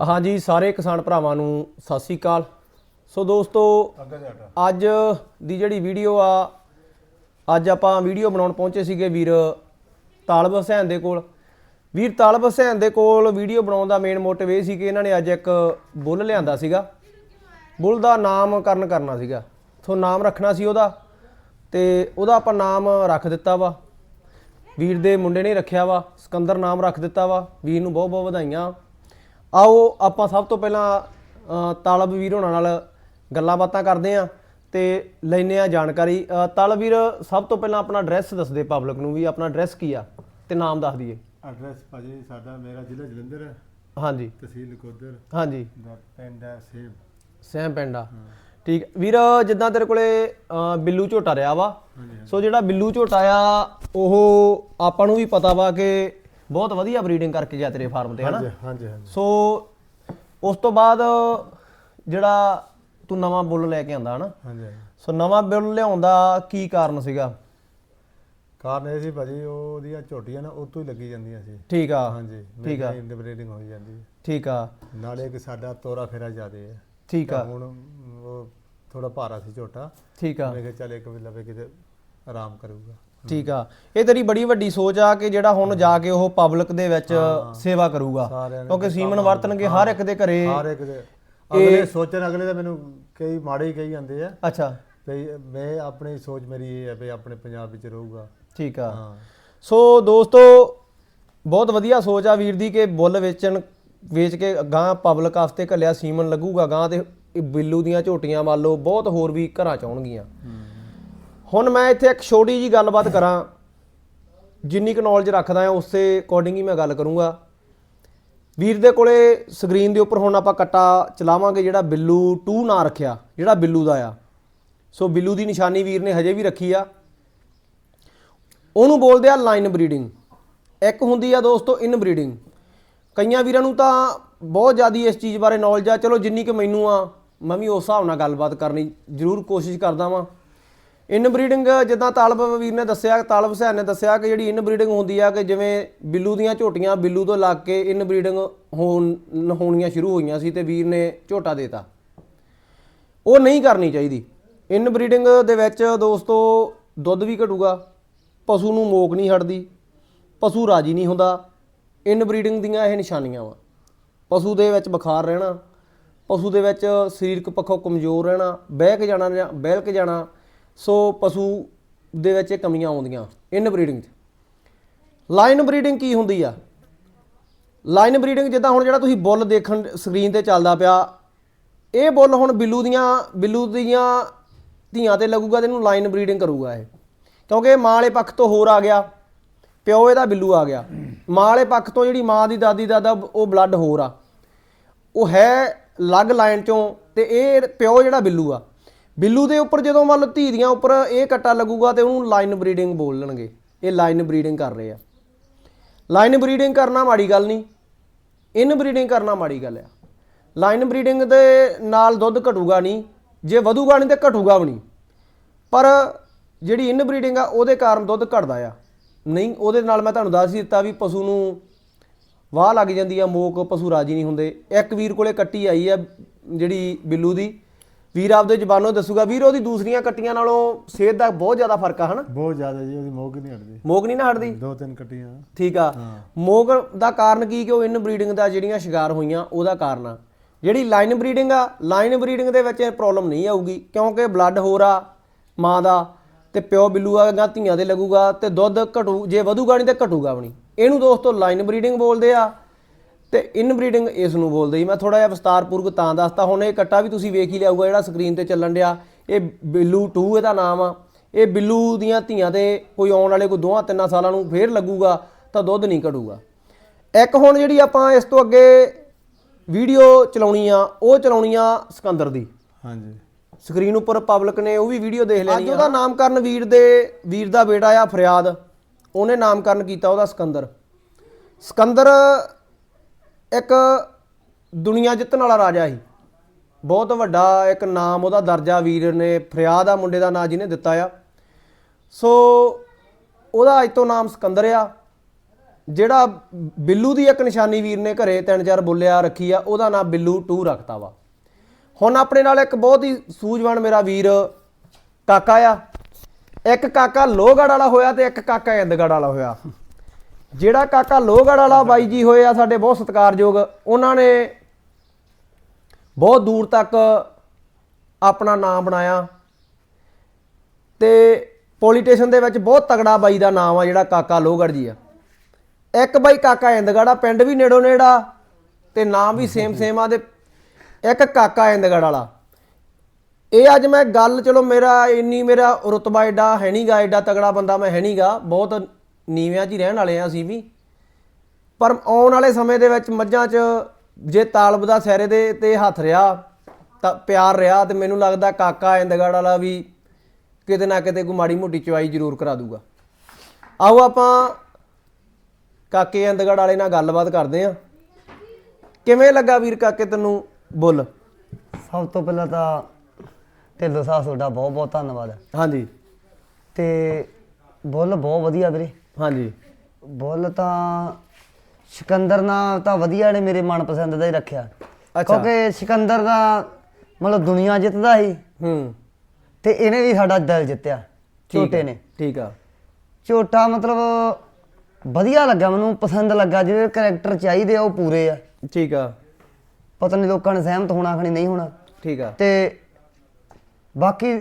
ਹਾਂਜੀ, ਸਾਰੇ ਕਿਸਾਨ ਭਰਾਵਾਂ ਨੂੰ ਸਤਿ ਸ੍ਰੀ ਅਕਾਲ। ਸੋ ਦੋਸਤੋ, ਅੱਜ ਦੀ ਜਿਹੜੀ ਵੀਡੀਓ ਆ, ਅੱਜ ਆਪਾਂ ਵੀਡੀਓ ਬਣਾਉਣ ਪਹੁੰਚੇ ਸੀਗੇ ਵੀਰ ਤਾਲਬ ਹੁਸੈਨ ਦੇ ਕੋਲ। ਵੀਰ ਤਾਲਬ ਹੁਸੈਨ ਦੇ ਕੋਲ ਵੀਡੀਓ ਬਣਾਉਣ ਦਾ ਮੇਨ ਮੋਟਿਵ ਇਹ ਸੀ ਕਿ ਇਹਨਾਂ ਨੇ ਅੱਜ ਇੱਕ ਬੁੱਲ ਲਿਆਂਦਾ ਸੀਗਾ। ਬੁੱਲ ਦਾ ਨਾਮਕਰਨ ਕਰਨਾ ਸੀਗਾ। ਸੋ ਨਾਮ ਰੱਖਣਾ ਸੀ ਉਹਦਾ ਤੇ ਉਹਦਾ ਆਪਾਂ ਨਾਮ ਰੱਖ ਦਿੱਤਾ ਵਾ। ਵੀਰ ਦੇ ਮੁੰਡੇ ਨੇ ਰੱਖਿਆ ਵਾ, ਸਿਕੰਦਰ ਨਾਮ ਰੱਖ ਦਿੱਤਾ ਵਾ। ਵੀਰ ਨੂੰ ਬਹੁਤ ਬਹੁਤ ਵਧਾਈਆਂ। ਆਓ ਆਪਾਂ ਸਭ ਤੋਂ ਪਹਿਲਾਂ ਤਾਲਬ ਵੀਰ ਹੋਣਾ ਨਾਲ ਗੱਲਾਂ ਬਾਤਾਂ ਕਰਦੇ ਆਂ ਤੇ ਲੈਨੇ ਆ ਜਾਣਕਾਰੀ। ਤਾਲਬ ਵੀਰ ਸਭ ਤੋਂ ਪਹਿਲਾਂ ਆਪਣਾ ਐਡਰੈਸ ਦੱਸ ਦੇ ਪਬਲਿਕ ਨੂੰ ਵੀ ਆਪਣਾ ਐਡਰੈਸ ਕੀ ਆ ਤੇ ਨਾਮ ਦੱਸ ਦਈਏ। ਐਡਰੈਸ ਭਾਜੀ ਸਾਡਾ ਮੇਰਾ ਜ਼ਿਲ੍ਹਾ ਜਲੰਧਰ ਹੈ। ਹਾਂਜੀ। ਤਹਿਸੀਲ ਨਕੋਦਰ। ਹਾਂਜੀ। ਪਿੰਡ ਹੈ ਸੇਬ ਸੈਮ ਪਿੰਡਾ ਠੀਕ। ਵੀਰ ਜਿੱਦਾਂ ਤੇਰੇ ਕੋਲੇ ਬਿੱਲੂ ਝੋਟਾ ਰਿਹਾ ਵਾ। ਸੋ ਜਿਹੜਾ ਬਿੱਲੂ ਝੋਟਾ ਆ ਉਹ ਆਪਾਂ ਨੂੰ ਵੀ ਪਤਾ ਵਾ ਕਿ ਬਹੁਤ ਵਧੀਆ ਬਰੀਡਿੰਗ ਕਰਕੇ ਗਿਆ ਤੇਰੇ ਫਾਰਮ ਤੇ ਹਨਾ? ਹਾਂਜੀ ਹਾਂਜੀ ਹਾਂਜੀ। ਸੋ ਉਸ ਤੋਂ ਬਾਅਦ ਜਿਹੜਾ ਤੂੰ ਨਵਾਂ ਬੁੱਲ ਲੈ ਕੇ ਆਂਦਾ ਹਨਾ? ਹਾਂਜੀ ਹਾਂਜੀ। ਸੋ ਨਵਾਂ ਬੁੱਲ ਲਿਆਉਣ ਦਾ ਕੀ ਕਾਰਨ ਸੀਗਾ? ਕਾਰਨ ਇਹ ਸੀ ਭਾਜੀ ਉਹਦੀਆਂ ਝੋਟੀਆਂ ਨਾ ਉਤੋਂ ਹੀ ਲੱਗੀ ਜਾਂਦੀਆਂ ਸੀ। ਠੀਕ ਆ। ਹਾਂਜੀ ਠੀਕ ਆ। ਇੰਟਰਬਰੀਡਿੰਗ ਹੋਈ ਜਾਂਦੀ ਹੈ। ਠੀਕ ਆ। ਨਾਲੇ ਕਿ ਸਾਡਾ ਤੋਰਾ ਫੇਰਾ ਜ਼ਿਆਦੇ ਹੈ। ਠੀਕ ਆ। ਹੁਣ ਉਹ ਥੋੜਾ ਭਾਰਾ ਸੀ ਝੋਟਾ। ਠੀਕ ਆ। ਮੈਂ ਕਿਹਾ ਚੱਲ ਇੱਕ ਵੀ ਲਵੇ ਕਿਤੇ ਆਰਾਮ ਕਰੂਗਾ। ਠੀਕ ਆ। ਇਹ ਤੇਰੀ ਬੜੀ ਵੱਡੀ ਸੋਚ ਆ ਕਿ ਜਿਹੜਾ ਹੁਣ ਜਾ ਕੇ ਉਹ ਪਬਲਿਕ ਦੇ ਵਿੱਚ ਸੇਵਾ ਕਰੂਗਾ। ਸਾਰਿਆਂ ਨੇ ਕਿਉਂਕਿ ਸੀਮਨ ਵਰਤਣਗੇ ਹਰ ਇੱਕ ਦੇ ਘਰੇ। ਹਰ ਇੱਕ ਦੇ। ਅਗਲੇ ਸੋਚਣ ਅਗਲੇ ਤਾਂ ਮੈਨੂੰ ਕਈ ਮਾੜੇ ਹੀ ਕਹੀ ਜਾਂਦੇ ਆ। ਅੱਛਾ। ਵੀ ਮੈਂ ਆਪਣੀ ਸੋਚ ਮੇਰੀ ਇਹ ਹੈ ਵੀ ਆਪਣੇ ਪੰਜਾਬ ਵਿੱਚ ਰਹੂਗਾ। ਠੀਕ ਆ। ਸੋ ਦੋਸਤੋ ਬਹੁਤ ਵਧੀਆ ਸੋਚ ਆ ਵੀਰ ਦੀ ਕਿ ਬੁੱਲ ਵੇਚਣ ਵੇਚ ਕੇ ਗਾਂ ਪਬਲਿਕ ਵਾਸਤੇ ਘੱਲਿਆ ਸੀਮਨ ਲੱਗੂਗਾ। ਗਾਂ ਤੇ ਬਿੱਲੂ ਦੀਆਂ ਝੋਟੀਆਂ ਮੰਨ ਲਓ ਬਹੁਤ ਹੋਰ ਵੀ ਘਰਾਂ ਚ ਆਉਣਗੀਆਂ। ਹੁਣ ਮੈਂ ਇੱਥੇ ਇੱਕ ਛੋਟੀ ਜੀ ਗੱਲਬਾਤ ਕਰਾਂ, ਜਿੰਨੀ ਕੁ ਨੌਲੇਜ ਰੱਖਦਾ ਆ ਉਸੇ ਅਕੋਰਡਿੰਗ ਹੀ ਮੈਂ ਗੱਲ ਕਰੂੰਗਾ। ਵੀਰ ਦੇ ਕੋਲੇ ਸਕਰੀਨ ਦੇ ਉੱਪਰ ਹੁਣ ਆਪਾਂ ਕੱਟਾ ਚਲਾਵਾਂਗੇ ਜਿਹੜਾ ਬਿੱਲੂ 2 ਨਾ ਰੱਖਿਆ, ਜਿਹੜਾ ਬਿੱਲੂ ਦਾ ਆ। ਸੋ ਬਿੱਲੂ ਦੀ ਨਿਸ਼ਾਨੀ ਵੀਰ ਨੇ ਹਜੇ ਵੀ ਰੱਖੀ ਆ। ਉਹਨੂੰ ਬੋਲਦੇ ਆ ਲਾਈਨ ਬਰੀਡਿੰਗ ਇੱਕ ਹੁੰਦੀ ਆ ਦੋਸਤੋ ਇਨ ਬਰੀਡਿੰਗ ਕਈਆਂ ਵੀਰਾਂ ਨੂੰ ਤਾਂ ਬਹੁਤ ਜ਼ਿਆਦੀ ਇਸ ਚੀਜ਼ ਬਾਰੇ ਨੌਲੇਜ ਆ। ਚਲੋ ਜਿੰਨੀ ਕਿ ਮੈਨੂੰ ਆ, ਮੈਂ ਵੀ ਉਸ ਹਿਸਾਬ ਨਾਲ ਗੱਲਬਾਤ ਕਰਨੀ ਜ਼ਰੂਰ ਕੋਸ਼ਿਸ਼ ਕਰਦਾ ਵਾਂ। ਇਨ ਬਰੀਡਿੰਗ ਜਿੱਦਾਂ ਤਾਲਬ ਵੀਰ ਨੇ ਦੱਸਿਆ, ਤਾਲਬ ਹੁਸੈਨ ਨੇ ਦੱਸਿਆ ਕਿ ਜਿਹੜੀ ਇਨ ਬਰੀਡਿੰਗ ਹੁੰਦੀ ਆ ਕਿ ਜਿਵੇਂ ਬਿੱਲੂ ਦੀਆਂ ਝੋਟੀਆਂ ਬਿੱਲੂ ਤੋਂ ਲੱਗ ਕੇ ਇਨ ਬਰੀਡਿੰਗ ਹੋਣ, ਹੋਣੀਆਂ ਸ਼ੁਰੂ ਹੋਈਆਂ ਸੀ ਤੇ ਵੀਰ ਨੇ ਝੋਟਾ ਦੇਤਾ। ਉਹ ਨਹੀਂ ਕਰਨੀ ਚਾਹੀਦੀ। ਇਨ ਬਰੀਡਿੰਗ ਦੇ ਵਿੱਚ ਦੋਸਤੋ ਦੁੱਧ ਵੀ ਘਟੂਗਾ, ਪਸ਼ੂ ਨੂੰ ਮੋਕ ਨਹੀਂ ਹਟਦੀ, ਪਸ਼ੂ ਰਾਜੀ ਨਹੀਂ ਹੁੰਦਾ। ਇਨ ਬਰੀਡਿੰਗ ਦੀਆਂ ਇਹ ਨਿਸ਼ਾਨੀਆਂ ਵਾ। ਪਸ਼ੂ ਦੇ ਵਿੱਚ ਬੁਖਾਰ ਰਹਿਣਾ, ਪਸ਼ੂ ਦੇ ਵਿੱਚ ਸਰੀਰਕ ਪੱਖੋਂ ਕਮਜ਼ੋਰ ਰਹਿਣਾ, ਬਹਿ ਕੇ ਜਾਣਾ ਜਾਂ ਬਹਿਲ ਕੇ ਜਾਣਾ ਸੋ ਪਸ਼ੂ ਦੇ ਵਿੱਚ ਇਹ ਕਮੀਆਂ ਆਉਂਦੀਆਂ ਇਨ ਬਰੀਡਿੰਗ 'ਚ। ਲਾਈਨ ਬਰੀਡਿੰਗ ਕੀ ਹੁੰਦੀ ਆ? ਲਾਈਨ ਬਰੀਡਿੰਗ ਜਿੱਦਾਂ ਹੁਣ ਜਿਹੜਾ ਤੁਸੀਂ ਬੁੱਲ ਦੇਖਣ ਸਕਰੀਨ ਤੇ ਚੱਲਦਾ ਪਿਆ, ਇਹ ਬੁੱਲ ਹੁਣ ਬਿੱਲੂ ਦੀਆਂ ਬਿੱਲੂ ਦੀਆਂ ਧੀਆਂ ਤੇ ਲੱਗੂਗਾ ਤੇ ਇਹਨੂੰ ਲਾਈਨ ਬਰੀਡਿੰਗ ਕਰੂਗਾ ਇਹ। ਕਿਉਂਕਿ ਇਹ ਮਾਂ ਵਾਲੇ ਪੱਖ ਤੋਂ ਹੋਰ ਆ ਗਿਆ, ਪਿਓ ਇਹਦਾ ਬਿੱਲੂ ਆ ਗਿਆ। ਮਾਂ ਵਾਲੇ ਪੱਖ ਤੋਂ ਜਿਹੜੀ ਮਾਂ ਦੀ ਦਾਦੀ ਦਾਦਾ ਉਹ ਬਲੱਡ ਹੋਰ ਆ। ਉਹ ਹੈ ਲੱਗ ਲਾਈਨ ਚੋਂ ਤੇ ਇਹ ਪਿਓ ਜਿਹੜਾ ਬਿੱਲੂ ਆ। ਬਿੱਲੂ ਦੇ ਉੱਪਰ ਜਦੋਂ ਮੰਨ ਲਓ ਧੀ ਦੀਆਂ ਉੱਪਰ ਇਹ ਕੱਟਾ ਲੱਗੂਗਾ ਤੇ ਉਹਨੂੰ ਲਾਈਨ ਬਰੀਡਿੰਗ ਬੋਲਣਗੇ ਇਹ ਲਾਈਨ ਬਰੀਡਿੰਗ ਕਰ ਰਹੇ ਆ। ਲਾਈਨ ਬਰੀਡਿੰਗ ਕਰਨਾ ਮਾੜੀ ਗੱਲ ਨਹੀਂ। ਇਨ ਬਰੀਡਿੰਗ ਕਰਨਾ ਮਾੜੀ ਗੱਲ ਆ। ਲਾਈਨ ਬਰੀਡਿੰਗ ਦੇ ਨਾਲ ਦੁੱਧ ਘਟੂਗਾ ਨਹੀਂ। ਜੇ ਵਧੂਗਾ ਨਹੀਂ ਤੇ ਘਟੂਗਾ ਵੀ ਨਹੀਂ। ਪਰ ਜਿਹੜੀ ਇਨ ਬਰੀਡਿੰਗ ਆ, ਉਹਦੇ ਕਾਰਨ ਦੁੱਧ ਘਟਦਾ ਆ। ਨਹੀਂ, ਉਹਦੇ ਨਾਲ ਮੈਂ ਤੁਹਾਨੂੰ ਦੱਸ ਹੀ ਦਿੱਤਾ ਵੀ ਪਸ਼ੂ ਨੂੰ ਵਾਹ ਲੱਗ ਜਾਂਦੀ ਆ, ਮੋਕ ਪਸ਼ੂ ਰਾਜੀ ਨਹੀਂ ਹੁੰਦੇ। ਇੱਕ ਵੀਰ ਕੋਲੇ ਕੱਟੀ ਆਈ ਆ ਜਿਹੜੀ ਬਿੱਲੂ ਦੀ। ਵੀਰ ਆਪਦੇ ਜ਼ਬਾਨੋਂ ਦੱਸੂਗਾ। ਵੀਰ ਉਹਦੀ ਦੂਸਰੀਆਂ ਕੱਟੀਆਂ ਨਾਲੋਂ ਸਿਹਤ ਦਾ ਬਹੁਤ ਜ਼ਿਆਦਾ ਫ਼ਰਕ ਆ ਹਨਾ? ਬਹੁਤ ਜ਼ਿਆਦਾ ਜੀ ਉਹਦੀ ਮੋਗ ਨਹੀਂ ਹਟਦੀ। ਮੋਕ ਨਹੀਂ ਨਾ ਹਟਦੀ? ਦੋ ਤਿੰਨ ਕੱਟੀਆਂ। ਠੀਕ ਆ। ਮੋਗ ਦਾ ਕਾਰਨ ਕੀ ਕਿ ਉਹ ਇਨ ਬਰੀਡਿੰਗ ਦਾ ਜਿਹੜੀਆਂ ਸ਼ਿਕਾਰ ਹੋਈਆਂ ਉਹਦਾ ਕਾਰਨ ਆ। ਜਿਹੜੀ ਲਾਈਨ ਬਰੀਡਿੰਗ ਆ ਲਾਈਨ ਬਰੀਡਿੰਗ ਦੇ ਵਿੱਚ ਪ੍ਰੋਬਲਮ ਨਹੀਂ ਆਊਗੀ ਕਿਉਂਕਿ ਬਲੱਡ ਹੋਰ ਆ ਮਾਂ ਦਾ ਤੇ ਪਿਓ ਬਿੱਲੂ ਆ ਗਾ ਧੀਆਂ ਦੇ ਲੱਗੂਗਾ ਤੇ ਦੁੱਧ ਘਟੂ ਜੇ ਵਧੂਗਾ ਨਹੀਂ ਤੇ ਘਟੂਗਾ ਵੀ ਨਹੀਂ। ਇਹਨੂੰ ਦੋਸਤੋ ਲਾਈਨ ਬਰੀਡਿੰਗ ਬੋਲਦੇ ਆ। ਤੇ ਇਨ ਬਰੀਡਿੰਗ ਇਸ ਨੂੰ ਬੋਲਦੇ ਜੀ ਮੈਂ ਥੋੜਾ ਜਿਹਾ ਵਿਸਤਾਰਪੂਰਵਕ ਤਾਂ ਦੱਸਤਾ। ਹੁਣ ਇਹ ਕੱਟਾ ਵੀ ਤੁਸੀਂ ਵੇਖ ਹੀ ਲਿਆਊਗਾ ਜਿਹੜਾ ਸਕਰੀਨ ਤੇ ਚੱਲਣ ਡਿਆ। ਇਹ ਬਿੱਲੂ 2 ਇਹਦਾ ਨਾਮ ਆ। ਇਹ ਬਿੱਲੂ ਦੀਆਂ ਧੀਆਂ ਤੇ ਕੋਈ ਆਉਣ ਵਾਲੇ ਕੋਈ ਦੋਹਾਂ ਤਿੰਨਾਂ ਸਾਲਾਂ ਨੂੰ ਫੇਰ ਲੱਗੂਗਾ ਤਾਂ ਦੁੱਧ ਨਹੀਂ ਘਟੂਗਾ। ਇੱਕ ਹੁਣ ਜਿਹੜੀ ਆਪਾਂ ਇਸ ਤੋਂ ਅੱਗੇ ਵੀਡੀਓ ਚਲਾਉਣੀ ਆ ਉਹ ਚਲਾਉਣੀ ਆ ਸਿਕੰਦਰ ਦੀ। ਹਾਂਜੀ। ਸਕਰੀਨ ਉੱਪਰ ਪਬਲਿਕ ਨੇ ਉਹ ਵੀ ਵੀਡੀਓ ਦੇਖ ਲੈਣੀ ਅੱਜ ਉਹਦਾ ਨਾਮਕਰਨ ਵੀਰ ਦੇ ਵੀਰ ਦਾ ਬੇਟਾ ਆ ਫਰਿਆਦ। ਉਹਨੇ ਨਾਮਕਰਨ ਕੀਤਾ ਉਹਦਾ ਸਿਕੰਦਰ। ਸਿਕੰਦਰ ਇੱਕ ਦੁਨੀਆ ਜਿੱਤਣ ਵਾਲਾ ਰਾਜਾ ਸੀ। ਬਹੁਤ ਵੱਡਾ ਇੱਕ ਨਾਮ, ਉਹਦਾ ਦਰਜਾ ਵੀਰ ਨੇ ਫਰਿਆਦ ਆ, ਮੁੰਡੇ ਦਾ ਨਾਂ ਜਿਹਨੇ ਦਿੱਤਾ ਆ। ਸੋ ਉਹਦਾ ਅੱਜ ਤੋਂ ਨਾਮ ਸਿਕੰਦਰ ਆ। ਜਿਹੜਾ ਬਿੱਲੂ ਦੀ ਇੱਕ ਨਿਸ਼ਾਨੀ ਵੀਰ ਨੇ ਘਰੇ ਤਿੰਨ ਚਾਰ ਬੋਲਿਆ ਰੱਖੀ ਆ, ਉਹਦਾ ਨਾਮ ਬਿੱਲੂ 2 ਰੱਖਤਾ ਵਾ। ਹੁਣ ਆਪਣੇ ਨਾਲ ਇੱਕ ਬਹੁਤ ਹੀ ਸੂਝਵਾਨ ਮੇਰਾ ਵੀਰ ਕਾਕਾ ਆ। ਇੱਕ ਕਾਕਾ ਲੋਹਗੜ ਵਾਲਾ ਹੋਇਆ ਤੇ ਇੱਕ ਕਾਕਾ ਇੰਦਗੜ ਵਾਲਾ ਹੋਇਆ। ਜਿਹੜਾ ਕਾਕਾ ਲੋਹਗੜ ਵਾਲਾ ਬਾਈ ਜੀ ਹੋਏ ਆ ਸਾਡੇ ਬਹੁਤ ਸਤਿਕਾਰਯੋਗ, ਉਹਨਾਂ ਨੇ ਬਹੁਤ ਦੂਰ ਤੱਕ ਆਪਣਾ ਨਾਮ ਬਣਾਇਆ। ਤੇ ਪੋਲੀਟੀਸ਼ਨ ਦੇ ਵਿੱਚ ਬਹੁਤ ਤਗੜਾ ਬਾਈ ਦਾ ਨਾਮ ਆ ਜਿਹੜਾ ਕਾਕਾ ਲੋਹਗੜ ਜੀ ਆ। ਇੱਕ ਬਾਈ ਕਾਕਾ ਇੰਦਗੜਾ, ਪਿੰਡ ਵੀ ਨੇੜੋ ਨੇੜਾ ਤੇ ਨਾਮ ਵੀ ਸੇਮ ਸੇਮ ਆ ਤੇ ਇੱਕ ਕਾਕਾ ਇੰਦਗੜ ਵਾਲਾ। ਇਹ ਅੱਜ ਮੈਂ ਗੱਲ, ਚਲੋ ਮੇਰਾ ਇੰਨੀ ਮੇਰਾ ਰੁਤਬਾ ਐਡਾ ਹੈ ਨਹੀਂਗਾ ਐਡਾ ਤਗੜਾ ਬੰਦਾ ਮੈਂ ਹੈ ਨਹੀਂਗਾ ਬਹੁਤ ਨੀਵਿਆਂ 'ਚ ਹੀ ਰਹਿਣ ਵਾਲੇ ਆ ਅਸੀਂ ਵੀ। ਪਰ ਆਉਣ ਵਾਲੇ ਸਮੇਂ ਦੇ ਵਿੱਚ ਮੱਝਾਂ 'ਚ ਜੇ ਤਾਲਬ ਦਾ ਸੈਰੇ ਦੇ ਤੇ ਹੱਥ ਰਿਹਾ ਤਾਂ ਪਿਆਰ ਰਿਹਾ ਤੇ ਮੈਨੂੰ ਲੱਗਦਾ ਕਾਕਾ ਇੰਦਗੜ ਵਾਲਾ ਵੀ ਕਿਤੇ ਨਾ ਕਿਤੇ ਕੋਈ ਮਾੜੀ ਮੋਟੀ ਚਵਾਈ ਜ਼ਰੂਰ ਕਰਾ ਦੂਗਾ। ਆਓ ਆਪਾਂ ਕਾਕੇ ਇੰਦਗੜ ਵਾਲੇ ਨਾਲ ਗੱਲਬਾਤ ਕਰਦੇ ਆ ਕਿਵੇਂ ਲੱਗਾ ਵੀਰ ਕਾਕੇ ਤੈਨੂੰ ਬੁੱਲ? ਸਭ ਤੋਂ ਪਹਿਲਾਂ ਤਾਂ ਢਿੱਲੋਂ ਸਾਹਿਬ ਤੁਹਾਡਾ ਬਹੁਤ ਬਹੁਤ ਧੰਨਵਾਦ। ਹਾਂਜੀ। ਤੇ ਬੁੱਲ ਬਹੁਤ ਵਧੀਆ ਵੀਰੇ। ਹਾਂਜੀ। ਬੁੱਲ ਤਾਂ ਸਿਕੰਦਰ ਨਾਲ ਤਾਂ ਵਧੀਆ ਨੇ ਮੇਰੇ ਮਨਪਸੰਦ ਦਾ ਹੀ ਰੱਖਿਆ। ਅੱਛਾ। ਕਿਉਂਕਿ ਸਿਕੰਦਰ ਦਾ ਮਤਲਬ ਦੁਨੀਆ ਜਿੱਤਦਾ ਸੀ। ਹੂੰ। ਤੇ ਇਹਨੇ ਵੀ ਸਾਡਾ ਦਿਲ ਜਿੱਤਿਆ। ਝੋਟੇ ਨੇ। ਠੀਕ ਆ। ਝੋਟਾ ਮਤਲਬ ਵਧੀਆ ਲੱਗਾ ਮੈਨੂੰ ਪਸੰਦ ਲੱਗਾ। ਜਿਹੜੇ ਕੈਰੈਕਟਰ ਚਾਹੀਦੇ ਆ ਉਹ ਪੂਰੇ ਆ। ਠੀਕ ਆ। ਪਤਾ ਨਹੀਂ ਲੋਕਾਂ ਨੇ ਸਹਿਮਤ ਹੋਣਾ ਖਣੀ ਨਹੀਂ ਹੋਣਾ। ਠੀਕ ਆ। ਤੇ ਬਾਕੀ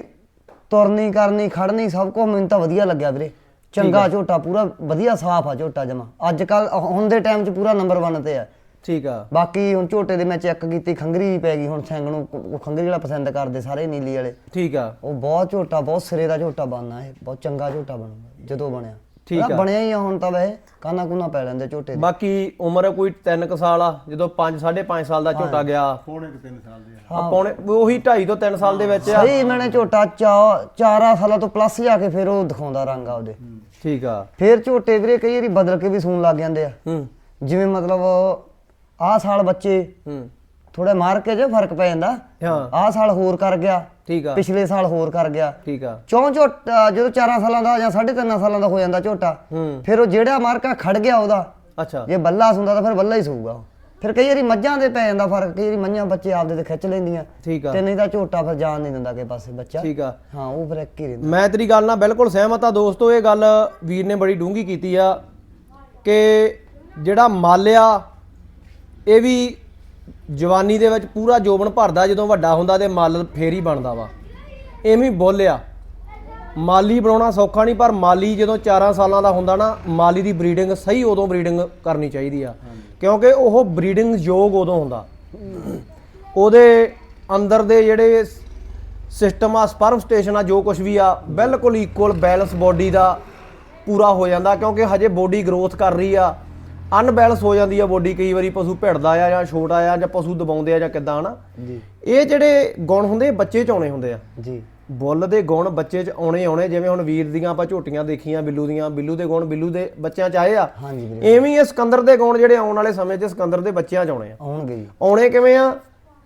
ਤੁਰਨੀ ਕਰਨੀ ਖੜਨੀ ਸਭ ਕੁਝ ਮੈਨੂੰ ਤਾਂ ਵਧੀਆ ਲੱਗਿਆ ਵੀਰੇ। ਚੰਗਾ ਝੋਟਾ ਪੂਰਾ ਵਧੀਆ ਸਾਫ਼ ਆ ਝੋਟਾ ਜਮਾ। ਅੱਜ ਕੱਲ ਹੁਣ ਦੇ ਟਾਈਮ 'ਚ ਪੂਰਾ ਨੰਬਰ 1 ਤੇ ਆ। ਠੀਕ ਆ। ਬਾਕੀ ਹੁਣ ਝੋਟੇ ਦੇ ਮੈਂ ਚੈੱਕ ਕੀਤੀ ਖੰਗਰੀ ਪੈ ਗਈ ਹੁਣ ਸਿੰਘ ਨੂੰ ਉਹ ਖੰਗਰੀ ਵਾਲਾ ਪਸੰਦ ਕਰਦੇ ਸਾਰੇ ਨੀਲੀ ਵਾਲੇ। ਠੀਕ ਆ। ਉਹ ਬਹੁਤ ਝੋਟਾ ਬਹੁਤ ਸਿਰੇ ਦਾ ਝੋਟਾ ਬਣਨਾ ਇਹ ਬਹੁਤ ਚੰਗਾ ਝੋਟਾ ਬਣੂਗਾ ਜਦੋਂ ਬਣਿਆ। ਠੀਕ ਆ। ਬਣਿਆ ਹੀ ਆ ਹੁਣ ਤਾਂ ਵੈਸੇ ਕਾਨਾ ਕੁਨਾ ਪੈ ਲੈਂਦੇ ਝੋਟੇ ਦੇ। ਬਾਕੀ ਉਮਰ ਕੋਈ 3 ਕੁ ਸਾਲ ਆ ਜਦੋਂ 5 5.5 ਸਾਲ ਦਾ ਝੋਟਾ ਗਿਆ। ਪੌਣੇ ਕੁ ਤਿੰਨ ਸਾਲ ਦੇ ਆ। ਪੌਣੇ ਉਹੀ 2.5 ਤੋਂ 3 ਸਾਲ ਦੇ ਵਿੱਚ ਆ। ਸਹੀ ਮੈਨੇ ਝੋਟਾ ਚਾ- ਚਾਰਾਂ ਸਾਲਾਂ ਤੋਂ ਪਲੱਸ ਜਾ ਕੇ ਫਿਰ ਉਹ ਦਿਖਾਉਂਦਾ ਰੰਗ ਆ ਉਹਦੇ। ਠੀਕ ਆ। ਫਿਰ ਝੋਟੇ ਵੀਰੇ ਕਈ ਵਾਰੀ ਬਦਲ ਕੇ ਵੀ ਸੂਣ ਲੱਗ ਜਾਂਦੇ ਆ। ਹੂੰ। ਜਿਵੇਂ ਮਤਲਬ ਆਹ ਸਾਲ ਬੱਚੇ ਹੂੰ। ਥੋੜਾ ਮਾਰ ਕੇ ਜੇ ਫ਼ਰਕ ਪੈ ਜਾਂਦਾ। ਹਾਂ। ਆਹ ਸਾਲ ਹੋਰ ਕਰ ਗਿਆ। ਠੀਕ ਆ। ਪਿਛਲੇ ਸਾਲ ਹੋਰ ਕਰ ਗਿਆ। ਠੀਕ ਆ। ਚੌਂ ਝੋਟਾ ਜਦੋਂ 4 ਸਾਲਾਂ ਦਾ ਜਾਂ 3.5 ਸਾਲਾਂ ਦਾ ਹੋ ਜਾਂਦਾ ਝੋਟਾ ਹੂੰ। ਫਿਰ ਉਹ ਜਿਹੜਾ ਮਾਰਕਾ ਖੜ ਗਿਆ ਉਹਦਾ ਅੱਛਾ। ਜੇ ਬੱਲਾ ਸੁੰਦਾ ਤਾਂ ਫਿਰ ਬੱਲਾ ਹੀ ਸੂਗਾ। ਫਿਰ ਕਈ ਵਾਰੀ ਮੱਝਾਂ ਦੇ ਪੈ ਜਾਂਦਾ ਫ਼ਰਕ ਕਈ ਵਾਰੀ ਮੱਝਾਂ ਬੱਚੇ ਆਪਦੇ ਤੇ ਖਿੱਚ ਲੈਂਦੀਆਂ। ਠੀਕ ਆ। ਤੇ ਨਹੀਂ ਤਾਂ ਝੋਟਾ ਫਿਰ ਜਾਣ ਨਹੀਂ ਦਿੰਦਾ ਕਿਸੇ ਪਾਸੇ ਬੱਚਾ। ਠੀਕ ਆ। ਹਾਂ ਉਹ ਫਿਰ ਇੱਕ ਹੀ ਰਹਿੰਦਾ। ਮੈਂ ਤੇਰੀ ਗੱਲ ਨਾਲ ਬਿਲਕੁਲ ਸਹਿਮਤ ਆ ਦੋਸਤੋ ਇਹ ਗੱਲ ਵੀਰ ਨੇ ਬੜੀ ਡੂੰਗੀ ਕੀਤੀ ਆ ਕਿ ਜਿਹੜਾ ਮਾਲਿਆ ਇਹ ਵੀ ਜਵਾਨੀ ਦੇ ਵਿੱਚ ਪੂਰਾ ਜੋਬਨ ਭਰਦਾ ਜਦੋਂ ਵੱਡਾ ਹੁੰਦਾ ਤੇ ਮੱਲ ਫੇਰ ਹੀ ਬਣਦਾ ਵਾ। ਐਵੇਂ ਬੋਲਿਆ ਮਾਲੀ ਬਣਾਉਣਾ ਸੌਖਾ ਨਹੀਂ ਪਰ ਮਾਲੀ ਜਦੋਂ 4 ਸਾਲਾਂ ਦਾ ਹੁੰਦਾ ਨਾ ਮਾਲੀ ਦੀ ਬਰੀਡਿੰਗ ਸਹੀ ਉਦੋਂ ਬਰੀਡਿੰਗ ਕਰਨੀ ਚਾਹੀਦੀ ਆ। ਕਿਉਂਕਿ ਉਹ ਬਰੀਡਿੰਗ ਯੋਗ ਉਦੋਂ ਹੁੰਦਾ। ਉਹਦੇ ਅੰਦਰ ਦੇ ਜਿਹੜੇ ਸਿਸਟਮ ਆ ਸਪਰਮ ਸਟੇਸ਼ਨ ਆ ਜੋ ਕੁਝ ਵੀ ਆ ਬਿਲਕੁਲ ਇਕੁਅਲ ਬੈਲੈਂਸ ਬੋਡੀ ਦਾ ਪੂਰਾ ਹੋ ਜਾਂਦਾ ਕਿਉਂਕਿ ਹਜੇ ਬੋਡੀ ਗਰੋਥ ਕਰ ਰਹੀ ਆ। ਅਨਬੈਲੈਂਸ ਹੋ ਜਾਂਦੀ ਆ ਬੋਡੀ ਕਈ ਵਾਰੀ ਪਸ਼ੂ ਭਿੜਦਾ ਆ ਜਾਂ ਛੋਟਾ ਆ ਜਾਂ ਪਸ਼ੂ ਦਬਾਉਂਦੇ ਆ ਜਾਂ ਕਿਦਾਂ ਹਨਾ? ਜੀ। ਇਹ ਜਿਹੜੇ ਗੁਣ ਹੁੰਦੇ ਬੱਚੇ ਚ ਆਉਣੇ ਹੁੰਦੇ ਆ। ਜੀ। ਬੁੱਲ ਦੇ ਗੁਣ ਬੱਚੇ ਚ ਆਉਣੇ ਆਉਣੇ ਜਿਵੇਂ ਹੁਣ ਵੀਰ ਦੀਆਂ ਆਪਾਂ ਝੋਟੀਆਂ ਦੇਖੀਆਂ ਬਿੱਲੂ ਦੀਆਂ ਬਿੱਲੂ ਦੇ ਗੁਣ ਬਿੱਲੂ ਦੇ ਬੱਚਿਆਂ ਚ ਆਏ ਆ ਐਵੇਂ ਹੀ ਸਿਕੰਦਰ ਦੇ ਗੁਣ ਜਿਹੜੇ ਆਉਣ ਵਾਲੇ ਸਮੇਂ 'ਚ ਸਿਕੰਦਰ ਦੇ ਬੱਚਿਆਂ ਚ ਆਉਣੇ ਆ। ਆਉਣਗੇ ਜੀ। ਆਉਣੇ ਕਿਵੇਂ ਆ?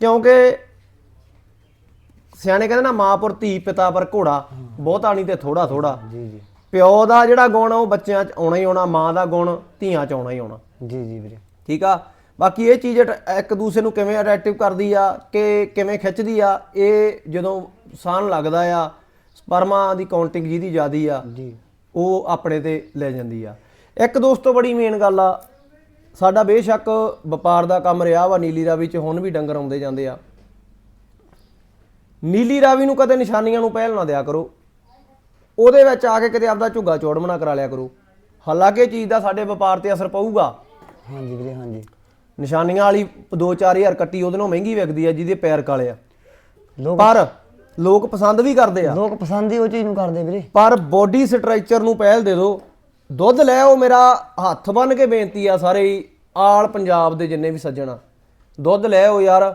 ਕਿਉਂਕਿ ਸਿਆਣੇ ਕਹਿੰਦੇ ਨਾ ਮਾਂ ਪਰ ਧੀ ਪਿਤਾ ਪਰ ਘੋੜਾ ਬਹੁਤਾ ਨਹੀਂ ਤੇ ਥੋੜਾ ਥੋੜਾ ਜੀ ਜੀ। ਪਿਓ ਦਾ ਜਿਹੜਾ ਗੁਣ ਆ ਉਹ ਬੱਚਿਆਂ 'ਚ ਆਉਣਾ ਹੀ ਆਉਣਾ ਮਾਂ ਦਾ ਗੁਣ ਧੀਆਂ 'ਚ ਆਉਣਾ ਹੀ ਆਉਣਾ। ਜੀ ਜੀ ਵੀਰੇ। ਠੀਕ ਆ? ਬਾਕੀ ਇਹ ਚੀਜ਼ ਇੱਕ ਦੂਸਰੇ ਨੂੰ ਕਿਵੇਂ ਅਟਰੈਕਟਿਵ ਕਰਦੀ ਆ ਕਿ ਕਿਵੇਂ ਖਿੱਚਦੀ ਆ ਇਹ ਜਦੋਂ ਸਾਨ ਲੱਗਦਾ ਆ ਸਪਰਮਾ ਦੀ ਕਾਊਂਟਿੰਗ ਜਿਹਦੀ ਜ਼ਿਆਦੀ ਆ ਜੀ। ਉਹ ਆਪਣੇ ਤੇ ਲੈ ਜਾਂਦੀ ਆ। ਇੱਕ ਦੋਸਤੋ ਬੜੀ ਮੇਨ ਗੱਲ ਆ ਸਾਡਾ ਬੇਸ਼ੱਕ ਵਪਾਰ ਦਾ ਕੰਮ ਰਿਹਾ ਵਾ ਨੀਲੀ ਰਾਵੀ ਚ ਹੁਣ ਵੀ ਡੰਗਰ ਆਉਂਦੇ ਜਾਂਦੇ ਆ। ਨੀਲੀ ਰਾਵੀ ਨੂੰ ਕਦੇ ਨਿਸ਼ਾਨੀਆਂ ਨੂੰ ਪਹਿਲ ਨਾ ਦਿਆ ਕਰੋ। ਉਹਦੇ ਵਿੱਚ ਆ ਕੇ ਕਿਤੇ ਆਪਦਾ ਝੁੱਗਾ ਚੋੜਮਣਾ ਕਰਾ ਲਿਆ ਕਰੋ। ਹਾਲਾਂਕਿ ਚੀਜ਼ ਦਾ ਸਾਡੇ ਵਪਾਰ ਤੇ ਅਸਰ ਪਊਗਾ। ਹਾਂਜੀ ਵੀਰੇ ਹਾਂਜੀ। ਨਿਸ਼ਾਨੀਆਂ ਵਾਲੀ 2-4000 ਕੱਟੀ ਉਹਦੇ ਨਾਲੋਂ ਮਹਿੰਗੀ ਵਿਕਦੀ ਆ ਜਿਹਦੇ ਪੈਰ ਕਾਲੇ ਆ। ਲੋਕ ਪਰ ਲੋਕ ਪਸੰਦ ਵੀ ਕਰਦੇ ਆ। ਲੋਕ ਪਸੰਦ ਹੀ ਉਹ ਚੀਜ਼ ਨੂੰ ਕਰਦੇ ਵੀਰੇ। ਪਰ ਬੋਡੀ ਸਟਰਕਚਰ ਨੂੰ ਪਹਿਲ ਦੇ ਦਿਓ। ਦੁੱਧ ਲੈ ਆਓ ਮੇਰਾ ਹੱਥ ਬੰਨ ਕੇ ਬੇਨਤੀ ਆ ਸਾਰੇ ਆਲ ਪੰਜਾਬ ਦੇ ਜਿੰਨੇ ਵੀ ਸੱਜਣਾ ਦੁੱਧ ਲੈ ਆਓ ਯਾਰ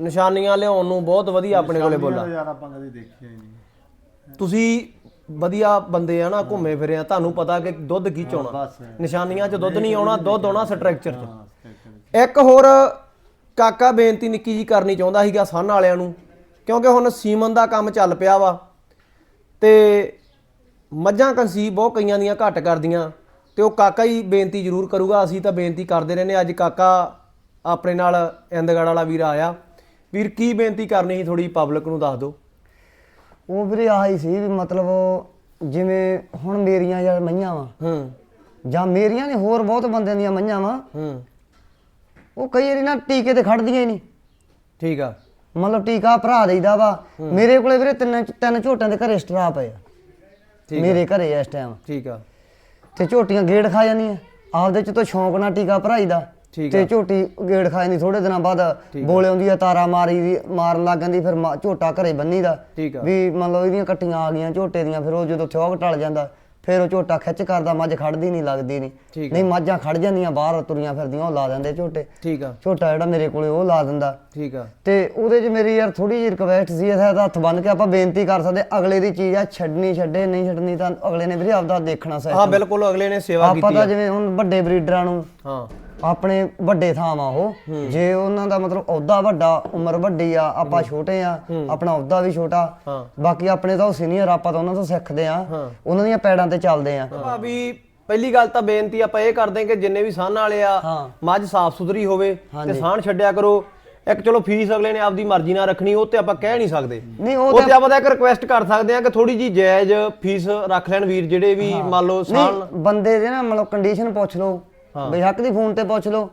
ਨਿਸ਼ਾਨੀਆਂ ਲਿਆਉਣ ਨੂੰ ਬਹੁਤ ਵਧੀਆ ਆਪਣੇ ਕੋਲੇ ਬੋਲਾ। ਯਾਰ ਆਪਾਂ ਕਦੇ ਦੇਖਿਆ ਹੀ ਨਹੀਂ। ਤੁਸੀਂ ਵਧੀਆ ਬੰਦੇ ਆ ਨਾ ਘੁੰਮੇ ਫਿਰੇ ਆ ਤੁਹਾਨੂੰ ਪਤਾ ਕਿ ਦੁੱਧ ਕੀ ਚਾਉਣਾ ਨਿਸ਼ਾਨੀਆਂ 'ਚ ਦੁੱਧ ਨਹੀਂ ਆਉਣਾ ਦੁੱਧ ਆਉਣਾ ਸਟਰਕਚਰ 'ਚ। ਇੱਕ ਹੋਰ ਕਾਕਾ ਬੇਨਤੀ ਨਿੱਕੀ ਜੀ ਕਰਨੀ ਚਾਹੁੰਦਾ ਸੀਗਾ ਸੰਨ ਵਾਲਿਆਂ ਨੂੰ ਕਿਉਂਕਿ ਹੁਣ ਸੀਮਨ ਦਾ ਕੰਮ ਚੱਲ ਪਿਆ ਵਾ ਤੇ ਮੱਝਾਂ ਕੰਸੀ ਬਹੁਤ ਕਈਆਂ ਦੀਆਂ ਘੱਟ ਕਰਦੀਆਂ ਤੇ ਉਹ ਕਾਕਾ ਹੀ ਬੇਨਤੀ ਜ਼ਰੂਰ ਕਰੂਗਾ ਅਸੀਂ ਤਾਂ ਬੇਨਤੀ ਕਰਦੇ ਰਹਿੰਦੇ ਅੱਜ ਕਾਕਾ ਆਪਣੇ ਨਾਲ ਇੰਦਗੜ ਵਾਲਾ ਵੀਰ ਆਇਆ। ਵੀਰ ਕੀ ਬੇਨਤੀ ਕਰਨੀ ਸੀ ਥੋੜੀ ਪਬਲਿਕ ਨੂੰ ਦੱਸ ਦਿਓ? ਉਹ ਵੀਰੇ ਆਹੀ ਸੀ ਵੀ ਮਤਲਬ ਜਿਵੇਂ ਹੁਣ ਮੇਰੀਆਂ ਯਾਰ ਮਈਆਂ ਵਾ। ਹੂੰ। ਜਾਂ ਮੇਰੀਆਂ ਨੇ ਹੋਰ ਬਹੁਤ ਬੰਦਿਆਂ ਦੀਆਂ ਮਈਆਂ ਵਾ। ਹੂੰ। ਉਹ ਕਈ ਵਾਰੀ ਨਾ ਟੀਕੇ ਤੇ ਖੜਦੀਆਂ ਹੀ ਨਹੀਂ ਠੀਕ ਆ। ਮਤਲਬ ਟੀਕਾ ਭਰਾ ਦੇਈਦਾ ਵਾ। ਮੇਰੇ ਕੋਲੇ ਵੀਰੇ ਤਿੰਨ ਤਿੰਨ ਝੋਟਿਆਂ ਦੇ ਘਰੇ ਸਟਰਾ ਪਏ ਆ। ਠੀਕ ਮੇਰੇ ਘਰੇ ਇਸ ਟਾਈਮ ਠੀਕ ਆ। ਤੇ ਝੋਟੀਆਂ ਗੇੜ ਖਾ ਜਾਂਦੀਆਂ। ਆਪਦੇ ਚ ਤੋਂ ਸ਼ੌਂਕ ਨਾਲ ਟੀਕਾ ਭਰਾਈਦਾ। ਤੇ ਝੋਟੀ ਗੇੜ ਖਾ ਜਾਂਦੀ ਥੋੜੇ ਦਿਨਾਂ ਬਾਅਦ ਬੋਲੇ ਆਉਂਦੀ ਆ ਤਾਰਾ ਮਾਰੀ ਦੀ ਮਾਰਨ ਲੱਗ ਜਾਂਦੀ ਫਿਰ ਝੋਟਾ ਘਰੇ ਬੰਨੀਦਾ ਠੀਕ ਆ। ਵੀ ਮੰਨ ਲਓ ਇਹਦੀਆਂ ਕੱਟੀਆਂ ਆ ਗਈਆਂ ਝੋਟੇ ਦੀਆਂ ਫਿਰ ਉਹ ਜਦੋਂ ਥਿਓਗ ਟਲ ਜਾਂਦਾ ਫਿਰ ਉਹ ਝੋਟਾ ਖਿੱਚ ਕਰਦਾ ਮੱਝ ਖੜਦੀ ਨਹੀਂ ਲੱਗਦੀ ਨਹੀਂ। ਨਹੀਂ ਮੱਝਾਂ ਖੜ ਜਾਂਦੀਆਂ ਬਾਹਰ ਤੁਰੀਆਂ ਫਿਰਦੀਆਂ ਉਹ ਲਾ ਦਿੰਦੇ ਝੋਟੇ। ਠੀਕ ਆ। ਝੋਟਾ ਜਿਹੜਾ ਮੇਰੇ ਕੋਲੇ ਉਹ ਲਾ ਦਿੰਦਾ। ਠੀਕ ਆ। ਤੇ ਉਹਦੇ 'ਚ ਮੇਰੀ ਯਾਰ ਥੋੜੀ ਜਿਹੀ ਰਿਕਵੈਸਟ ਸੀ ਇਹਦਾ ਹੱਥ ਬੰਨ ਕੇ ਆਪਾਂ ਬੇਨਤੀ ਕਰ ਸਕਦੇ ਅਗਲੇ ਦੀ ਚੀਜ਼ ਆ ਛੱਡਣੀ ਛੱਡੇ ਨਹੀਂ ਛੱਡਣੀ ਤਾਂ ਅਗਲੇ ਨੇ ਵੀਰੇ ਆਪਦਾ ਦੇਖਣਾ ਸਹੀ ਹਾਂ ਬਿਲਕੁਲ ਅਗਲੇ ਨੇ ਸੇਵਾ ਆਪਾਂ ਕੀਤੀ ਤਾਂ ਆ। ਜਿਵੇਂ ਹੁਣ ਵੱਡੇ ਬਰੀਡਰਾਂ ਨੂੰ ਹਾਂ। ਆਪਣੇ ਵੱਡੇ ਥਾਵਾਂ ਉਹ। ਜੇ ਉਹਨਾਂ ਦਾ ਮਤਲਬ ਅਹੁਦਾ ਵੱਡਾ ਉਮਰ ਵੱਡੀ ਆ ਆਪਾਂ ਛੋਟੇ ਆ ਆਪਣਾ ਅਹੁਦਾ ਵੀ ਛੋਟਾ। ਬਾਕੀ ਆਪਣੇ ਤਾਂ ਉਹ ਸੀਨੀਅਰ ਆਪਾਂ ਤਾਂ ਉਹਨਾਂ ਤੋਂ ਸਿੱਖਦੇ ਆ। ਉਹਨਾਂ ਦੀਆਂ ਪੈੜਾਂ ਤੇ ਚੱਲਦੇ ਆ। ਵੀ ਪਹਿਲੀ ਗੱਲ ਤਾਂ ਬੇਨਤੀ ਆਪਾਂ ਇਹ ਕਰਦੇ ਹਾਂ ਕਿ ਜਿੰਨੇ ਵੀ ਸਾਨ ਵਾਲੇ ਆ। ਮੱਝ ਸਾਫ਼ ਸੁਥਰੀ ਹੋਵੇ ਤੇ ਸਾਨ ਛੱਡਿਆ ਕਰੋ। ਇੱਕ ਚਲੋ ਫੀਸ ਅਗਲੇ ਨੇ ਆਪਦੀ ਮਰਜ਼ੀ ਨਾਲ ਰੱਖਣੀ ਉਹ ਤੇ ਆਪਾਂ ਕਹਿ ਨਹੀਂ ਸਕਦੇ। ਨਹੀਂ ਉਹ ਤੇ ਆਪਾਂ ਤਾਂ ਇੱਕ ਰਿਕੁਐਸਟ ਕਰ ਸਕਦੇ ਆ ਕਿ ਥੋੜੀ ਜੀ ਜਾਇਜ਼ ਫੀਸ ਰੱਖ ਲੈਣ ਵੀਰ ਜਿਹੜੇ ਵੀ ਮੰਨ ਲਓ ਨਹੀਂ ਬੰਦੇ ਦੇ ਨਾ ਮਤਲਬ ਕੰਡੀਸ਼ਨ ਪੁੱਛ ਲਓ। ਬਈ ਹੱਕ ਦੀ ਫੋਨ ਤੇ ਪੁੱਛ ਲਓ।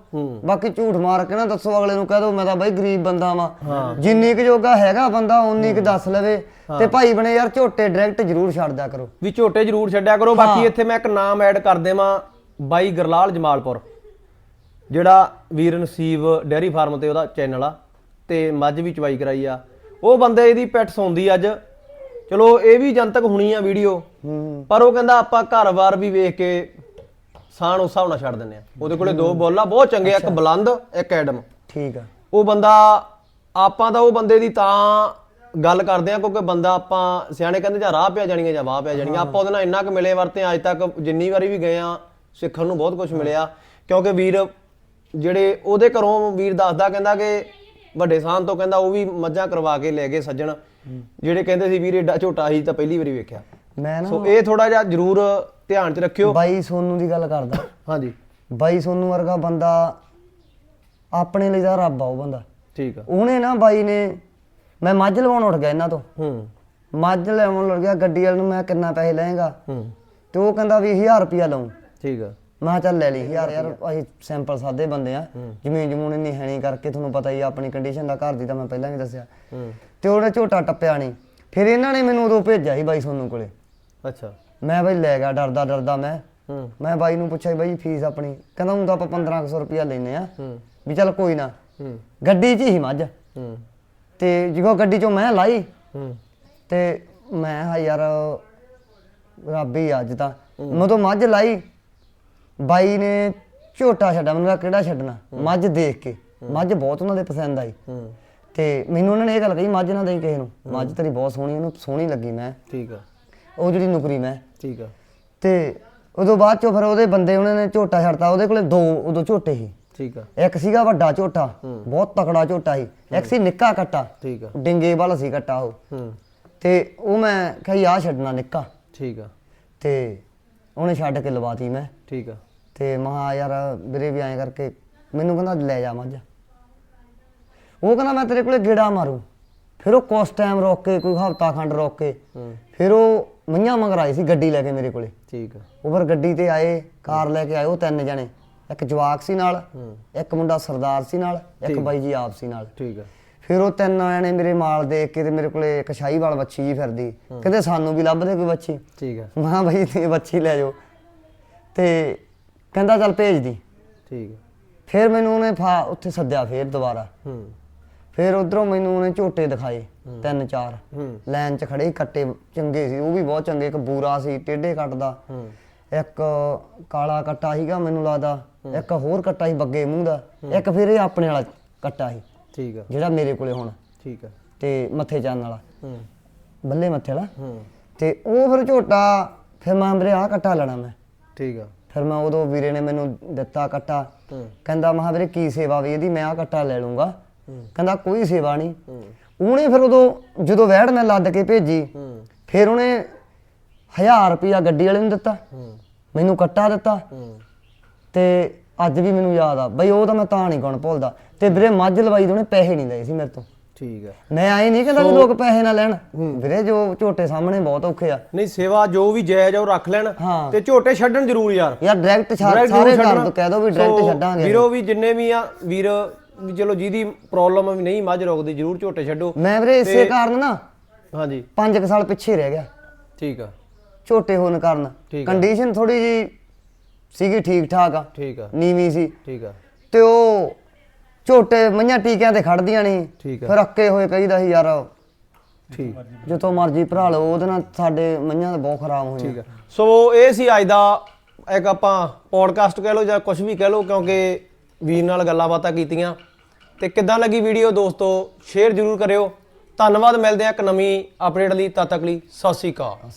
ਬਾਕੀ ਝੂਠ ਮਾਰ ਕੇ ਨਾ ਦੱਸੋ ਅਗਲੇ ਨੂੰ ਕਹਿ ਦੋ ਮੈਂ ਤਾਂ ਬਾਈ ਗਰੀਬ ਬੰਦਾ ਵਾਂ। ਜਿੰਨੀ ਕੁ ਜੋਗਾ ਹੈਗਾ ਬੰਦਾ ਉਨੀ ਕੁ ਦੱਸ ਲਵੇ। ਤੇ ਭਾਈ ਬਣੇ ਯਾਰ ਝੋਟੇ ਡਾਇਰੈਕਟ ਜ਼ਰੂਰ ਛੱਡ ਦਿਆ ਕਰੋ। ਵੀ ਝੋਟੇ ਜ਼ਰੂਰ ਛੱਡਿਆ ਕਰੋ। ਬਾਕੀ ਇੱਥੇ ਮੈਂ ਇੱਕ ਨਾਮ ਐਡ ਕਰ ਦੇਵਾਂ ਬਾਈ ਗਰਲਾਲ ਜਮਾਲਪੁਰ। ਜਿਹੜਾ ਵੀਰ ਨਸੀਬ ਡੈਰੀ ਫਾਰਮ ਤੇ ਉਹਦਾ ਚੈਨਲ ਆ ਤੇ ਮੱਝ ਵੀ ਚਵਾਈ ਕਰਾਈ ਆ। ਉਹ ਬੰਦੇ ਇਹਦੀ ਪੈਟ ਸੌਂਦੀ ਅੱਜ। ਚਲੋ ਇਹ ਵੀ ਜਨਤਕ ਹੋਣੀ ਆ ਵੀਡੀਓ। ਪਰ ਉਹ ਕਹਿੰਦਾ ਆਪਾਂ ਘਰ-ਬਾਰ ਵੀ ਵੇਖ ਕੇ ਸਾਨ ਉਸ ਹਿਸਾਬ ਨਾਲ ਛੱਡ ਦਿੰਨੇ ਆ। ਉਹਦੇ ਕੋਲੇ ਦੋ ਬੋਲਾ ਬਹੁਤ ਚੰਗੇ ਆ, ਇੱਕ ਬਲੰਦ ਇੱਕ ਐਡਮ। ਠੀਕ ਆ। ਉਹ ਬੰਦਾ ਆਪਾਂ ਤਾਂ ਉਹ ਬੰਦੇ ਦੀ ਤਾਂ ਗੱਲ ਕਰਦੇ ਆ ਕਿਉਂਕਿ ਬੰਦਾ ਆਪਾਂ ਸਿਆਣੇ ਕਹਿੰਦੇ ਜਾਂ ਰਾਹ ਪਿਆ ਜਾਣੀਆਂ ਜਾਂ ਵਾਹ ਪਿਆ ਜਾਣੀਆਂ। ਆਪਾਂ ਉਹਦੇ ਨਾਲ ਇੰਨਾ ਕੁ ਮਿਲੇ ਵਰਤੇ ਅੱਜ ਤੱਕ ਜਿੰਨੀ ਵਾਰੀ ਵੀ ਗਏ ਆ ਸਿੱਖਣ ਨੂੰ ਬਹੁਤ ਕੁਝ ਮਿਲਿਆ। ਕਿਉਂਕਿ ਵੀਰ ਜਿਹੜੇ ਉਹਦੇ ਘਰੋਂ ਵੀਰ ਦੱਸਦਾ ਕਹਿੰਦਾ ਕਿ ਵੱਡੇ ਸਾਨ ਤੋਂ ਕਹਿੰਦਾ ਉਹ ਵੀ ਮੱਝਾਂ ਕਰਵਾ ਕੇ ਲੈ ਗਏ ਸੱਜਣ। ਜਿਹੜੇ ਕਹਿੰਦੇ ਸੀ ਵੀਰ ਏਡਾ ਝੋਟਾ ਸੀ ਤਾਂ ਪਹਿਲੀ ਵਾਰੀ ਵੇਖਿਆ। ਮੈਂ ਨਾ ਸੋ ਇਹ ਥੋੜਾ ਜਿਹਾ ਜ਼ਰੂਰ ਧਿਆਨ 'ਚ ਰੱਖਿਓ। ਬਾਈ ਸੋਨੂ ਦੀ ਗੱਲ ਕਰਦਾ। ਹਾਂਜੀ। ਬਾਈ ਸੋਨੂ ਵਰਗਾ ਬੰਦਾ ਆਪਣੇ ਲਈ ਤਾਂ ਰੱਬ ਆ ਉਹ ਬੰਦਾ। ਠੀਕ ਆ। ਉਹਨੇ ਨਾ ਬਾਈ ਨੇ ਮੈਂ ਮੱਝ ਲਵਾਉਣ ਉੱਠ ਗਿਆ ਇਹਨਾਂ ਤੋਂ। ਹੂੰ। ਮੱਝ ਲੈਣ ਲੱਗ ਗਿਆ ਗੱਡੀ ਵਾਲੇ ਨੂੰ ਮੈਂ ਕਿੰਨਾ ਪੈਸੇ ਲਏਗਾ। ਹੂੰ। ਤੇ ਉਹ ਕਹਿੰਦਾ ਵੀ 1000 ਰੁਪਿਆ ਲਵਾਂ ਠੀਕ ਆ। ਮੈਂ ਕਿਹਾ ਚੱਲ ਲੈ ਲਈ ਯਾਰ ਯਾਰ ਅਸੀਂ ਸਿੰਪਲ ਸਾਦੇ ਬੰਦੇ ਆ। ਜ਼ਮੀਨ ਜਮੂਨ ਨਹੀਂ ਕਰਕੇ ਤੁਹਾਨੂੰ ਪਤਾ ਹੀ ਆ ਆਪਣੀ ਕੰਡੀਸ਼ਨ ਦਾ ਘਰ ਦੀ ਤਾਂ ਮੈਂ ਪਹਿਲਾਂ ਵੀ ਦੱਸਿਆ। ਹੂੰ। ਤੇ ਉਹਨੇ ਝੋਟਾ ਟੱਪਿਆ ਨਹੀਂ ਫਿਰ ਇਹਨਾਂ ਨੇ ਮੈਨੂੰ ਉਦੋਂ ਭੇਜਿਆ ਸੀ ਬਾਈ ਸੋਨੂ ਕੋਲੇ। ਅੱਛਾ। ਮੈਂ ਬਾਈ ਲੈ ਗਿਆ ਡਰਦਾ ਡਰਦਾ ਮੈਂ। ਹੂੰ। ਮੈਂ ਬਾਈ ਨੂੰ ਪੁੱਛਿਆ ਬਾਈ ਫੀਸ ਆਪਣੀ। ਕਹਿੰਦਾ ਹੁਣ ਤਾਂ ਆਪਾਂ 1500 ਰੁਪਿਆ ਲੈਨੇ ਆ ਹੂੰ। ਵੀ ਚੱਲ ਕੋਈ ਨਾ। ਹੂੰ। ਗੱਡੀ 'ਚ ਹੀ ਮੱਝ। ਹੂੰ। ਤੇ ਜਦੋਂ ਗੱਡੀ 'ਚੋਂ ਮੈਂ ਲਾਈ। ਹੂੰ। ਤੇ ਮੈਂ ਹਾਂ ਯਾਰ ਰੱਬ ਹੀ ਅੱਜ ਤਾਂ। ਮੈਂ ਤਾਂ ਮੱਝ ਲਾਈ। ਬਾਈ ਨੇ ਝੋਟਾ ਛੱਡਿਆ ਮੈਨੂੰ ਕਿਹਾ ਕਿਹੜਾ ਛੱਡਣਾ? ਮੱਝ ਦੇਖ ਕੇ। ਮੱਝ ਬਹੁਤ ਉਹਨਾਂ ਦੇ ਪਸੰਦ ਆਈ। ਹੂੰ। ਤੇ ਮੈਨੂੰ ਉਹਨਾਂ ਨੇ ਇਹ ਗੱਲ ਕਹੀ ਮੱਝ ਨਾ ਦੇਈ ਕਿਸੇ ਨੂੰ। ਮੱਝ ਤੇਰੀ ਬਹੁਤ ਸੋਹਣੀ ਉਹਨੂੰ ਸੋਹਣੀ ਲੱਗੀ ਮੈਂ। ਠੀਕ ਆ। ਉਹ ਜਿਹੜੀ ਨੁਕਰੀ ਮੈਂ। ਠੀਕ ਆ। ਤੇ ਉਦੋਂ ਬਾਅਦ ਚੋਂ ਫਿਰ ਉਹਦੇ ਬੰਦੇ ਉਹਨਾਂ ਨੇ ਝੋਟਾ ਛੱਡਤਾ ਉਹਦੇ ਕੋਲੇ ਦੋ ਉਦੋਂ ਝੋਟੇ ਸੀ। ਠੀਕ ਆ। ਇੱਕ ਸੀਗਾ ਵੱਡਾ ਝੋਟਾ ਬਹੁਤ ਤਕੜਾ ਝੋਟਾ ਸੀ। ਇੱਕ ਸੀ ਨਿੱਕਾ ਕੱਟਾ ਠੀਕ ਆ। ਡਿੰਗੇ ਵਾਲਾ ਸੀ ਕੱਟਾ ਉਹ। ਹੂੰ। ਤੇ ਉਹ ਮੈਂ ਕਹੀ ਆ ਛੱਡਣਾ ਨਿੱਕਾ। ਠੀਕ ਆ। ਤੇ ਉਹਨੇ ਛੱਡ ਕੇ ਲਵਾਤੀ ਮੈਂ। ਠੀਕ ਆ। ਤੇ ਮਹਾ ਯਾਰ ਵੀਰੇ ਵੀ ਐਂ ਕਰਕੇ ਮੈਨੂੰ ਕਹਿੰਦਾ ਲੈ ਜਾ ਮੱਝ। ਉਹ ਕਹਿੰਦਾ ਮੈਂ ਤੇਰੇ ਕੋਲੇ ਗੇੜਾ ਮਾਰੂ। ਫਿਰ ਉਹ ਕੁਛ ਟਾਈਮ ਰੋਕ ਕੇ ਕੋਈ ਹਫਤਾ ਖੰਡ ਰੋਕ ਕੇ ਫਿਰ ਉਹ ਮਈਆਂ ਮੰਗਰ ਆਈ ਸੀ ਗੱਡੀ ਲੈ ਕੇ ਮੇਰੇ ਕੋਲੇ। ਠੀਕ ਆ। ਉਹ ਫਿਰ ਗੱਡੀ ਤੇ ਆਏ ਕਾਰ ਲੈ ਕੇ ਆਏ ਉਹ ਤਿੰਨ ਜਣੇ। ਇੱਕ ਜਵਾਕ ਸੀ ਨਾਲ ਇੱਕ ਮੁੰਡਾ ਸਰਦਾਰ ਸੀ ਨਾਲ ਇੱਕ ਬਾਈ ਜੀ ਆਪ ਸੀ ਨਾਲ। ਠੀਕ ਆ। ਫਿਰ ਉਹ ਤਿੰਨ ਜਣੇ ਮੇਰੇ ਮਾਲ ਦੇਖ ਕੇ ਤੇ ਮੇਰੇ ਕੋਲੇ ਇੱਕ ਸ਼ਾਹੀਵਾਲ ਬੱਚੀ ਜੀ ਫਿਰਦੀ। ਕਹਿੰਦੇ ਸਾਨੂੰ ਵੀ ਲੱਭ ਦੇ ਕੋਈ ਬੱਚੀ ਠੀਕ ਆ। ਮੈਂ ਬਈ ਤੇ ਬੱਚੀ ਲੈ ਜਾਓ। ਤੇ ਕਹਿੰਦਾ ਚੱਲ ਭੇਜ ਦੀ। ਠੀਕ ਆ। ਫਿਰ ਮੈਨੂੰ ਉਹਨੇ ਫਾ ਉੱਥੇ ਸੱਦਿਆ ਫਿਰ ਦੁਬਾਰਾ। ਹੂੰ। ਫਿਰ ਉਧਰੋਂ ਮੈਨੂੰ ਉਹਨੇ ਝੋਟੇ ਦਿਖਾਏ ਤਿੰਨ ਚਾਰ। ਲਾਈਨ 'ਚ ਖੜੇ ਕੱਟੇ ਚੰਗੇ ਸੀ ਉਹ ਵੀ ਬਹੁਤ ਚੰਗੇ ਇੱਕ ਬੂਰਾ ਸੀ ਟੇਢੇ ਕੱਟਦਾ। ਇੱਕ ਕਾਲਾ ਕੱਟਾ ਸੀਗਾ ਮੈਨੂੰ ਲੱਗਦਾ ਇੱਕ ਹੋਰ ਕੱਟਾ ਸੀ ਬੱਗੇ ਮੂੰਹ ਦਾ ਇੱਕ ਫਿਰ ਇਹ ਆਪਣੇ ਵਾਲਾ ਕੱਟਾ ਸੀ। ਠੀਕ ਆ। ਜਿਹੜਾ ਮੇਰੇ ਕੋਲੇ ਹੁਣ। ਠੀਕ ਆ। ਤੇ ਮੱਥੇ ਚੰਨ ਵਾਲਾ। ਹੂੰ। ਬੱਲੇ ਮੱਥੇ ਵਾਲਾ। ਤੇ ਉਹ ਫਿਰ ਝੋਟਾ ਫਿਰ ਮੈਂ ਵੀਰੇ ਆਹ ਕੱਟਾ ਲੈਣਾ ਮੈਂ। ਠੀਕ ਆ। ਫਿਰ ਮੈਂ ਉਦੋਂ ਵੀਰੇ ਨੇ ਮੈਨੂੰ ਦਿੱਤਾ ਕੱਟਾ। ਕਹਿੰਦਾ ਮਹਾ ਵੀਰੇ ਕੀ ਸੇਵਾ ਵੀ ਇਹਦੀ ਮੈਂ ਆ ਕੱਟਾ ਲੈ ਲੂੰਗਾ। ਕਹਿੰਦਾ ਕੋਈ ਸੇਵਾ ਨਹੀਂ। ਉਹਨੇ ਫਿਰ ਉਦੋਂ ਜਦੋਂ ਵੈੜ ਮੈਂ ਲੱਦ ਕੇ ਭੇਜੀ ਫਿਰ ਉਹਨੇ 1000 ਰੁਪਿਆ ਗੱਡੀ ਵਾਲੇ ਨੂੰ ਦਿੱਤਾ ਮੈਨੂੰ ਕੱਟਾ ਦਿੱਤਾ ਤੇ ਅੱਜ ਵੀ ਮੈਨੂੰ ਯਾਦ ਆ ਬਈ ਉਹ ਤਾਂ ਮੈਂ ਤਾਂ ਨਹੀਂ ਗੁਣ ਭੁੱਲਦਾ। ਤੇ ਵੀਰੇ ਮੱਝ ਲਵਾਈ ਦੇ ਉਹਨੇ ਪੈਸੇ ਨਹੀਂ ਲਏ ਸੀ ਮੇਰੇ ਤੋਂ। ਠੀਕ ਹੈ ਮੈਂ ਆਏ ਨਹੀਂ ਕਹਿੰਦਾ ਵੀ ਲੋਕ ਪੈਸੇ ਨਾ ਲੈਣ। ਵੀਰੇ ਜੋ ਝੋਟੇ ਸਾਹਮਣੇ ਬਹੁਤ ਔਖੇ ਆ। ਨਹੀਂ ਸੇਵਾ ਜੋ ਵੀ ਜਾਇਜ਼ ਆ ਉਹ ਰੱਖ ਲੈਣ। ਤੇ ਝੋਟੇ ਛੱਡਣ ਜ਼ਰੂਰ ਯਾਰ। ਯਾਰ ਡਾਇਰੈਕਟ ਸਾਰੇ ਘਰ। ਤੋਂ ਕਹਿ ਦੋ ਵੀ ਡਾਇਰੈਕਟ ਛੱਡਾਂਗੇ ਵੀਰੋ ਵੀ ਜਿੰਨੇ ਵੀ ਆ ਵੀਰ ਵੀ ਚਲੋ ਜਿਹਦੀ ਪ੍ਰੋਬਲਮ ਵੀ ਨਹੀਂ ਮੱਝ ਰੋਕਦੀ ਜ਼ਰੂਰ ਝੋਟੇ ਛੱਡੋ। ਮੈਂ ਵੀਰੇ ਇਸੇ ਕਾਰਨ ਨਾ ਹਾਂਜੀ। 5 ਸਾਲ ਪਿੱਛੇ ਰਹਿ ਗਿਆ। ਠੀਕ ਆ। ਝੋਟੇ ਹੋਣ ਕਾਰਨ। ਕੰਡੀਸ਼ਨ ਥੋੜੀ ਜੀ ਸੀਗੀ ਠੀਕ ਠਾਕ ਆ। ਠੀਕ ਆ। ਨੀਵੀਂ ਸੀ। ਠੀਕ ਆ। ਤੇ ਉਹ ਝੋਟੇ ਮਈਆਂ ਟੀਕਿਆਂ ਤੇ ਖੜਦੀਆਂ ਨਹੀਂ। ਫਿਰ ਅੱਕੇ ਹੋਏ ਕਹੀਦਾ ਸੀ ਯਾਰ ਠੀਕ। ਜਿੱਥੋਂ ਮਰਜ਼ੀ ਭਰਾ ਲਓ ਉਹਦੇ ਨਾਲ ਸਾਡੇ ਮਈਆਂ ਤਾਂ ਬਹੁਤ ਖਰਾਬ ਹੋਈਆਂ। ਸੋ ਇਹ ਸੀ ਅੱਜ ਦਾ ਇੱਕ ਆਪਾਂ ਪੋਡਕਾਸਟ ਕਹਿ ਲਓ ਜਾਂ ਕੁਝ ਵੀ ਕਹਿ ਲਓ ਕਿਉਂਕਿ ਵੀਰ ਨਾਲ ਗੱਲਾਂ ਬਾਤਾਂ ਕੀਤੀਆਂ। ਤੇ ਕਿੱਦਾਂ ਲੱਗੀ ਵੀਡੀਓ ਦੋਸਤੋ? ਸ਼ੇਅਰ ਜ਼ਰੂਰ ਕਰਿਓ। ਧੰਨਵਾਦ, ਮਿਲਦੇ ਆ ਇੱਕ ਨਵੀਂ ਅਪਡੇਟ ਲਈ। ਤਦ ਤੱਕ ਲਈ ਸਤਿ ਸ਼੍ਰੀ ਅਕਾਲ।